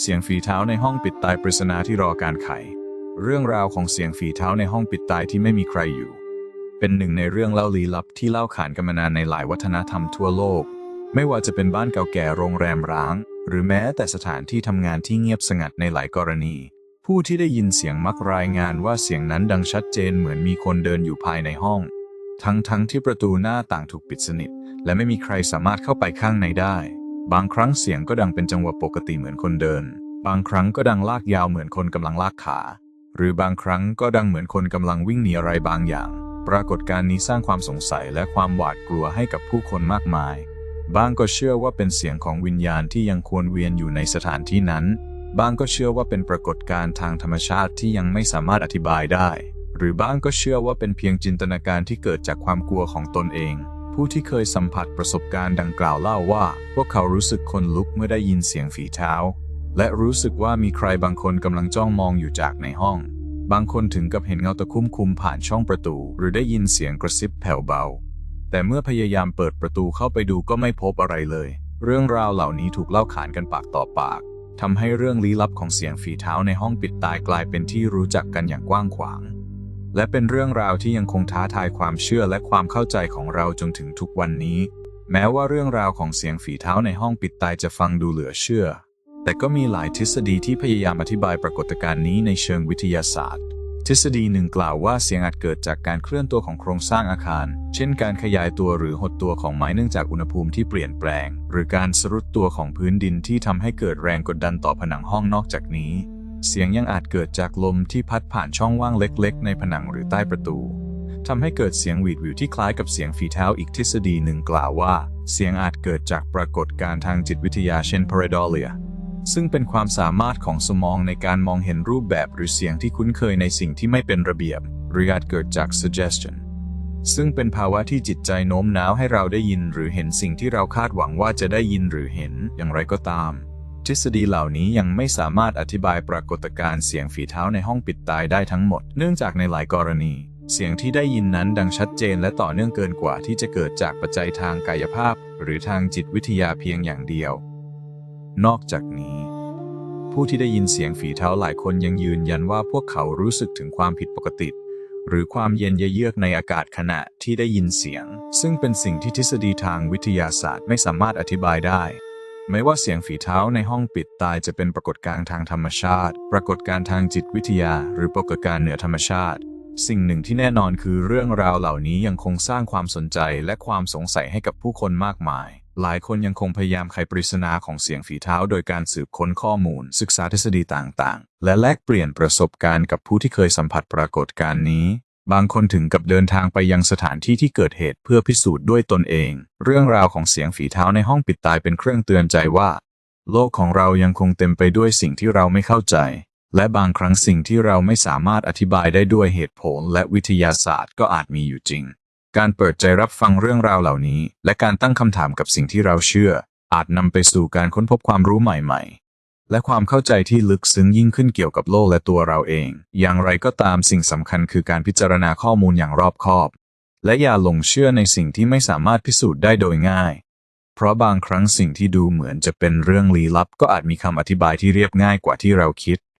เสียงฝีเท้าในห้องปิดตายปริศนาที่รอการไข เรื่องราวของเสียงฝีเท้าในห้องปิดตายที่ไม่มีใครอยู่ เป็นหนึ่งในเรื่องเล่าลี้ลับที่เล่าขานกันมานานในหลายวัฒนธรรมทั่วโลก ไม่ว่าจะเป็นบ้านเก่าแก่โรงแรมร้าง หรือแม้แต่สถานที่ทำงานที่เงียบสงัดในหลายกรณี ผู้ที่ได้ยินเสียงมักรายงานว่าเสียงนั้นดังชัดเจนเหมือนมีคนเดินอยู่ภายในห้อง ทั้งทั้งที่ประตูหน้าต่างถูกปิดสนิท และไม่มีใครสามารถเข้าไปข้างในได้ บางครั้งเสียงก็ดังเป็นจังหวะปกติเหมือนคนเดิน บางครั้งก็ดังลากยาวเหมือนคนกำลังลากขา หรือบางครั้งก็ดังเหมือนคนกำลังวิ่งหนีอะไรบางอย่าง ปรากฏการณ์นี้สร้างความสงสัยและความหวาดกลัวให้กับผู้คนมากมาย บางก็เชื่อว่าเป็นเสียงของวิญญาณที่ยังควรเวียนอยู่ในสถานที่นั้น บางก็เชื่อว่าเป็นปรากฏการณ์ทางธรรมชาติที่ยังไม่สามารถอธิบายได้ หรือบางก็เชื่อว่าเป็นเพียงจินตนาการที่เกิดจากความกลัวของตนเอง ผู้ที่เคยสัมผัสประสบการณ์ดังกล่าวเล่าว่า พวกเขารู้สึกขนลุกเมื่อได้ยินเสียงฝีเท้า และรู้สึกว่ามีใครบางคนกำลังจ้องมองอยู่จากในห้อง บางคนถึงกับเห็นเงาตะคุ่มคุมผ่านช่องประตู หรือได้ยินเสียงกระซิบแผ่วเบา แต่เมื่อพยายามเปิดประตูเข้าไปดูก็ไม่พบอะไรเลย เรื่องราวเหล่านี้ถูกเล่าขานกันปากต่อปากทำให้เรื่องลี้ลับของเสียงฝีเท้าในห้องปิดตายกลายเป็นที่รู้จักกันอย่างกว้างขวาง และเป็นเรื่องราวที่ยังคงท้าทายความเชื่อและความเข้าใจของเราจนถึงทุกวันนี้ แม้ว่าเรื่องราวของเสียงฝีเท้าในห้องปิดตายจะฟังดูเหลือเชื่อ แต่ก็มีหลายทฤษฎีที่พยายามอธิบายปรากฏการณ์นี้ในเชิงวิทยาศาสตร์ ทฤษฎีหนึ่งกล่าวว่าเสียงอาจเกิดจากการเคลื่อนตัวของโครงสร้างอาคาร เช่น การขยายตัวหรือหดตัวของไม้เนื่องจากอุณหภูมิที่เปลี่ยนแปลง หรือการสรุดตัวของพื้นดินที่ทำให้เกิดแรงกดดันต่อผนังห้องนอกจากนี้ เสียงยังอาจเกิดจากลมที่พัดผ่านช่องว่างเล็กๆ ในผนังหรือใต้ประตูทำให้เกิดเสียงหวีดหวิวที่คล้ายกับเสียงฝีเท้าอีกทฤษฎีหนึ่งกล่าวว่า เสียงอาจเกิดจากปรากฏการณ์ทางจิตวิทยาเช่น pareidolia ซึ่งเป็นความสามารถของสมองในการมองเห็นรูปแบบหรือเสียงที่คุ้นเคยในสิ่งที่ไม่เป็นระเบียบ หรืออาจเกิดจาก suggestion ซึ่งเป็นภาวะที่จิตใจโน้มน้าวให้เราได้ยินหรือเห็นสิ่งที่เราคาดหวังว่าจะได้ยินหรือเห็นอย่างไรก็ตาม ทฤษฎีเหล่านี้ยังไม่สามารถอธิบายปรากฏการณ์เสียงฝีเท้าในห้องปิดตายได้ทั้งหมด เนื่องจากในหลายกรณี เสียงที่ได้ยินนั้นดังชัดเจนและต่อเนื่องเกินกว่าที่จะเกิดจากปัจจัยทางกายภาพ หรือทางจิตวิทยาเพียงอย่างเดียว นอกจากนี้ ผู้ที่ได้ยินเสียงฝีเท้าหลายคนยังยืนยันว่าพวกเขารู้สึกถึงความผิดปกติหรือความเย็นเยือกในอากาศขณะที่ได้ยินเสียง ซึ่งเป็นสิ่งที่ทฤษฎีทางวิทยาศาสตร์ไม่สามารถอธิบายได้ ไม่ว่าเสียงฝีเท้าในห้องปิดตายจะเป็นปรากฏการณ์ทางธรรมชาติ ปรากฏการณ์ทางจิตวิทยา หรือปรากฏการณ์เหนือธรรมชาติ สิ่งหนึ่งที่แน่นอนคือเรื่องราวเหล่านี้ยังคงสร้างความสนใจและความสงสัยให้กับผู้คนมากมาย หลายคนยังคงพยายามไขปริศนาของเสียงฝีเท้า โดยการสืบค้นข้อมูล ศึกษาทฤษฎีต่างๆ และแลกเปลี่ยนประสบการณ์กับผู้ที่เคยสัมผัสปรากฏการณ์นี้ บางคนถึงกับเดินทางไปยังสถานที่ที่เกิดเหตุเพื่อพิสูจน์ด้วยตนเอง เรื่องราวของเสียงฝีเท้าในห้องปิดตายเป็นเครื่องเตือนใจว่า โลกของเรายังคงเต็มไปด้วยสิ่งที่เราไม่เข้าใจ และบางครั้งสิ่งที่เราไม่สามารถอธิบายได้ด้วยเหตุผลและวิทยาศาสตร์ก็อาจมีอยู่จริง การเปิดใจรับฟังเรื่องราวเหล่านี้ และการตั้งคำถามกับสิ่งที่เราเชื่อ อาจนำไปสู่การค้นพบความรู้ใหม่ๆ และความเข้าใจที่ลึกซึ้งยิ่งขึ้นเกี่ยวกับโลกและตัวเราเอง อย่างไรก็ตามสิ่งสำคัญคือการพิจารณาข้อมูลอย่างรอบคอบ และอย่าหลงเชื่อในสิ่งที่ไม่สามารถพิสูจน์ได้โดยง่าย เพราะบางครั้งสิ่งที่ดูเหมือนจะเป็นเรื่องลี้ลับ ก็อาจมีคำอธิบายที่เรียบง่ายกว่าที่เราคิด